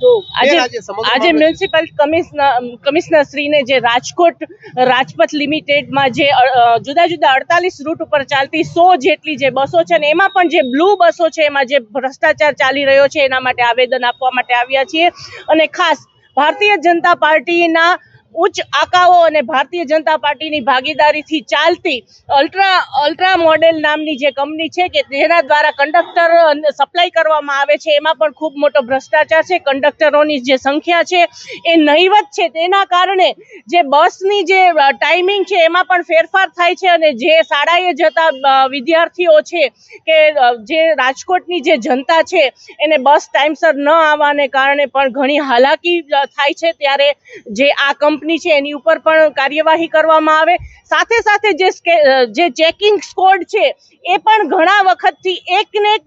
તો આજે આજે મ્યુનિસિપલ કમિશનર શ્રીને જે રાજકોટ રાજપથ લિમિટેડમાં જે જુદા જુદા અડતાલીસ રૂટ ઉપર ચાલતી સો જેટલી જે બસો છે ને એમાં પણ જે બ્લુ બસો છે એમાં જે ભ્રષ્ટાચાર ચાલી રહ્યો છે એના માટે આવેદન આપવા માટે આવ્યા છીએ. અને ખાસ ભારતીય જનતા પાર્ટીના ઉચ્ચ આકાઓ અને ભારતીય જનતા પાર્ટીની ભાગીદારીથી ચાલતી અલ્ટ્રા અલ્ટ્રા મોડેલ નામની જે કંપની છે કે જેના દ્વારા કંડક્ટર સપ્લાય કરવામાં આવે છે, એમાં પણ ખૂબ મોટો ભ્રષ્ટાચાર છે, કંડક્ટરોની જે સંખ્યા છે એ નહીવત છે. તેના કારણે જે બસની જે ટાઈમિંગ છે, એમાં પણ ફેરફાર થાય છે અને જે શાળાએ જતા વિદ્યાર્થીઓ છે કે જે રાજકોટની જે જનતા છે, એને બસ ટાઈમસર ન આવવાને કારણે પણ ઘણી હાલાકી થાય છે. ત્યારે જે આ કંપની છે, એની ઉપર પણ કાર્યવાહી કરવામાં આવે. સાથે સાથે જે જે ચેકિંગ સ્કોડ છે, એ પણ ઘણા વખતથી એક ને એક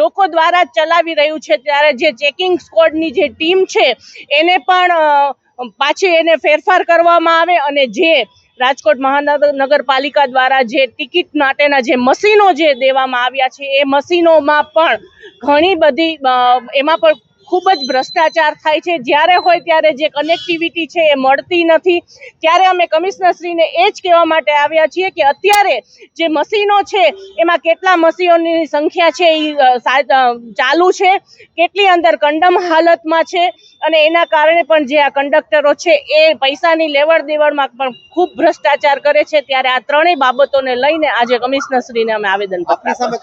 લોકો દ્વારા ચલાવી રહ્યું છે. ત્યારે જે ચેકિંગ સ્કોડની જે ટીમ છે, એને પણ પાછી એને ફેરફાર કરવામાં આવે અને જે રાજકોટ મહાનગરપાલિકા દ્વારા જે ટિકિટ માટેના જે મશીનો જે દેવામાં આવ્યા છે, એ મશીનોમાં પણ ઘણી બધી એમાં પણ ખૂબ જ ભ્રષ્ટાચાર થાય છે. જ્યારે હોય ત્યારે જે કનેક્ટિવિટી છે એ મળતી નથી. ત્યારે અમે કમિશનરશ્રીને એ જ કહેવા માટે આવ્યા છીએ કે અત્યારે જે મશીનો છે એમાં કેટલા મશીનોની સંખ્યા છે એ ચાલુ છે કેટલી અંદર કંડમ હાલતમાં છે અને એના કારણે પણ જે આ કંડક્ટરો છે એ પૈસાની લેવડ દેવડમાં પણ ખૂબ ભ્રષ્ટાચાર કરે છે. ત્યારે આ ત્રણેય બાબતોને લઈને આજે કમિશનરશ્રીને અમે આવેદન સામે